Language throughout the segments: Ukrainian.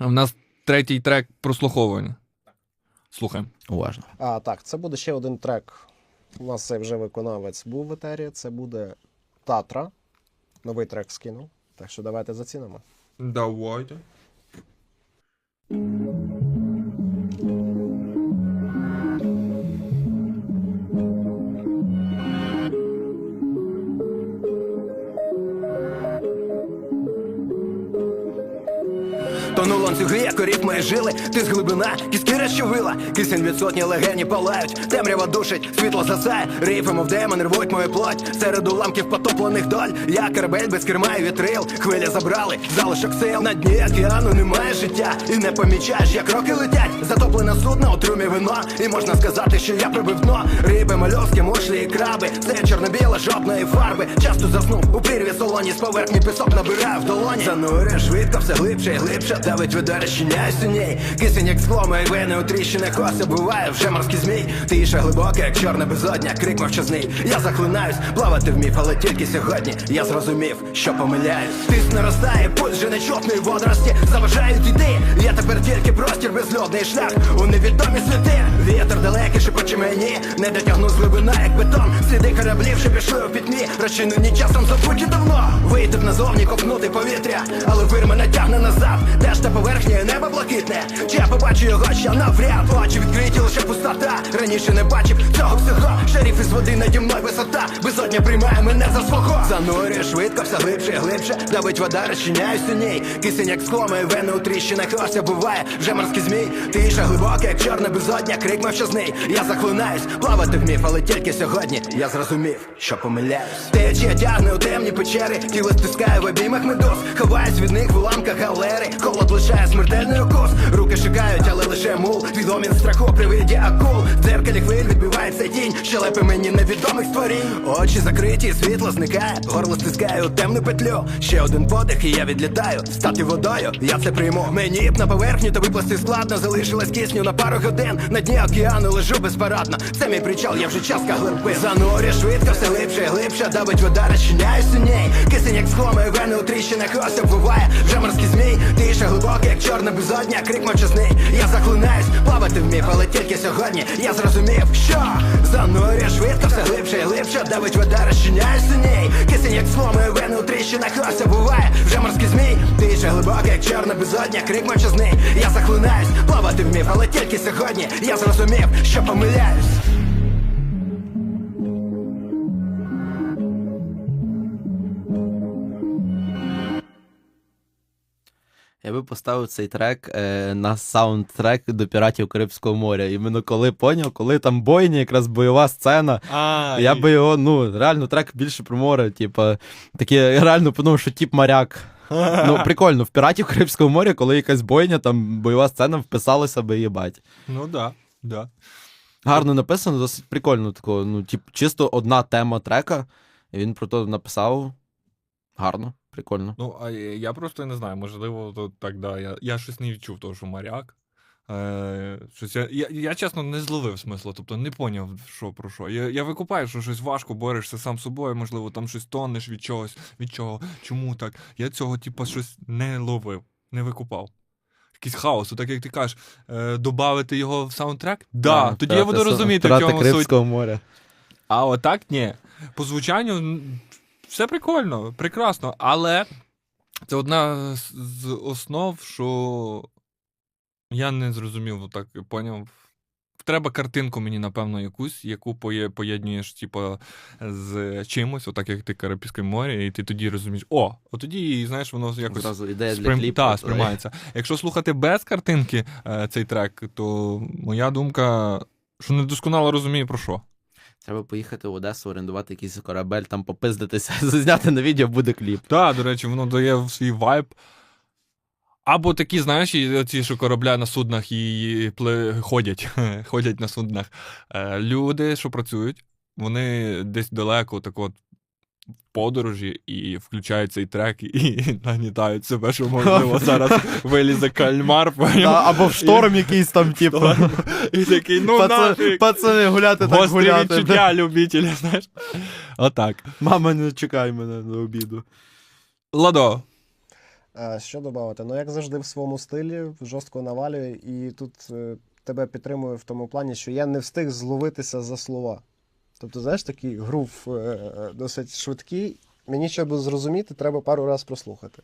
У нас третій трек прослуховування. Слухаємо. Уважно. А, так, це буде ще один трек. У нас цей вже виконавець був в етері. Це буде Татра. Новий трек скинув. Так що давайте зацінимо. Давайте. Тону ланцюги, як корів мої жили, ти з глибина, кіски розчавила, кисень від сотні легені палають, темрява душить, світло засає, рифи, мов демон, рвуть мою плоть, серед уламків потоплених доль, я корабель без керма і вітрил, хвиля забрали, залишок сил, на дні океану немає життя, і не помічаєш, як роки летять, затоплене судно у трюмі вино, і можна сказати, що я пробив дно, риби, мальовські, мушлі і краби, це чорно-біла жовтної фарби, часто заснув у прірві солоні, з поверхні пісок набираю в долоні, занурюєш швидко, все глибше і глибше, давить вода розчиняє синій, кисень як скло, мої вени у тріщинах ося буває, вже морський змій, тиша глибока, як чорна безодня, крик мовчазний, я захлинаюсь, плавати вмів, але тільки сьогодні я зрозумів, що помиляюсь. Тиск наростає, пульс вже нечутної водорості, заважають іти, я тепер тільки простір, безльодний шлях у невідомі світи, вітер далекий, шепоче мені, не дотягну з глибина, як бетон, сліди кораблів, що пішли у пітьмі, розчинені часом забуті давно, вийти б назовні, ковтнути повітря, але вир мене тягне назад, де ж та поверхня, небо блакитне, чи я побачу його ще навряд, очі відкриті, лише пустота, раніше не бачив цього всього, шериф із води наді мною висота, безодня приймає мене за свого, занурює швидко, все глибше глибше, давить вода, розчиняю синій, кисень як скло, мої вени у тріщинах, ося буває, вже морський змій, тиша глибока, як чорна безодня, крик мовчазний, я захлинаюсь, плавати вмів, але тільки сьогодні я зрозумів, що помиляюсь. Течія тягне у темні печери, тіло стискає в обіймах медуз, ховаюсь від них в уламках галери, холод лишає смертельний укус, руки шукають, але лише мул, відомін страху при виді акул, в дзеркалі хвиль відбивається тінь, щелепи мені невідомих створінь, очі закриті, світло зникає, горло стискає у темну петлю, ще один подих, і я відлітаю, стати водою, я це прийму. Мені б на поверхню та випласти складно, залишилась кисню на пару годин, на дні океану лежу безпарадно, це мій причал, я вже частка глибин. Занурю швидко, все глибше і глибше, давить вода, розчиняю синій, кисень як мої вени у тріщинах, ось буває, вже морський змій, тиша глибока, як чорна безодня, крик мовчазний, я захлинаюсь, плавати вмів, але тільки сьогодні. Я зрозумів, що занурю швидко, все глибше і глибше, давить вода, розчиняю синій, кисень як скло, мої вени у тріщинах, ось буває, вже морський змій, тиша глибока, як чорна безодня, крик мовчазний, я захлинаюсь, плавати вмів, але тільки сьогодні. Я зрозумів, що помиляюсь. Я би поставив цей трек е, на саундтрек до піратів Карибського моря. Іменно коли поняв, коли там бойня, якраз бойова сцена. А, Я би його, ну, реально, трек більше про море, типа, таке реально подумав, що тип моряк. Ну, прикольно, в піратів Карибського моря, коли якась бойня, там бойова сцена вписалася би їбать. Ну да, да. Гарно написано, досить прикольно такого. Ну, тип, чисто одна тема трека, і він про то написав. Гарно, прикольно. Ну, а я просто не знаю, можливо, то так, да. Я, я щось не відчув того, що моряк. Е, щось я, я, я чесно не зловив смислу, тобто не поняв, що про що. Я, я викупаю, що щось важко, борешся сам собою, можливо, там щось тонеш від чогось, від чого, чому так. Я цього, типу, щось не ловив, не викупав. Якийсь хаос, так як ти кажеш, е, додати його в саундтрек? Да, тоді я буду розуміти, в чому суть. Моря. А отак ні. По звучанню все прикольно, прекрасно, але це одна з- основ, що я не зрозумів, так поняв. Треба картинку мені, напевно, якусь, яку поєднуєш, типу, з чимось, отак як ти Карибське море, і ти тоді розумієш, о, от тоді, знаєш, воно якось Зразу ідея для кліпу. та, сприймається. Якщо слухати без картинки е, цей трек, то моя думка, що недосконало розумію про що. Треба поїхати в Одесу, орендувати якийсь корабель, там попиздитися, зазняти на відео буде кліп. Так, до речі, воно дає свій вайб. Або такі, знаєш, ці, що корабля на суднах і пли... ходять, ходять на суднах. Е, люди, що працюють, вони десь далеко, так от. В подорожі і включають цей трек і нагнітають себе, що можливо зараз вилізе кальмар. Або в шторм якийсь там, типу. І такий, ну. Пацани, гуляти так Гострі гуляти. відчуття любителі, знаєш. Отак. Мама, не чекай мене до обіду. Ладо, Е, Що додати? Ну, як завжди, в своєму стилі, жорстко навалює, і тут е, тебе підтримую в тому плані, що я не встиг зловитися за слова. Тобто, знаєш, такий грув е, е, досить швидкий. Мені, щоб зрозуміти, треба пару разів прослухати.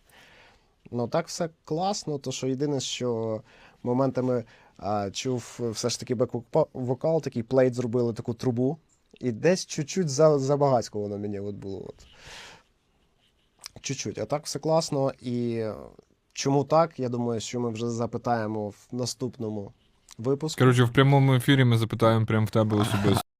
Ну, так все класно, то що єдине, що моментами а, чув все ж таки бек-вокал, такий плейт зробили таку трубу. І десь чуть-чуть за, забагацько воно мені от було. От. Чуть-чуть. А так все класно. І е, чому так? Я думаю, що ми вже запитаємо в наступному випуску. Коротше, в прямому ефірі ми запитаємо прямо в тебе особисто.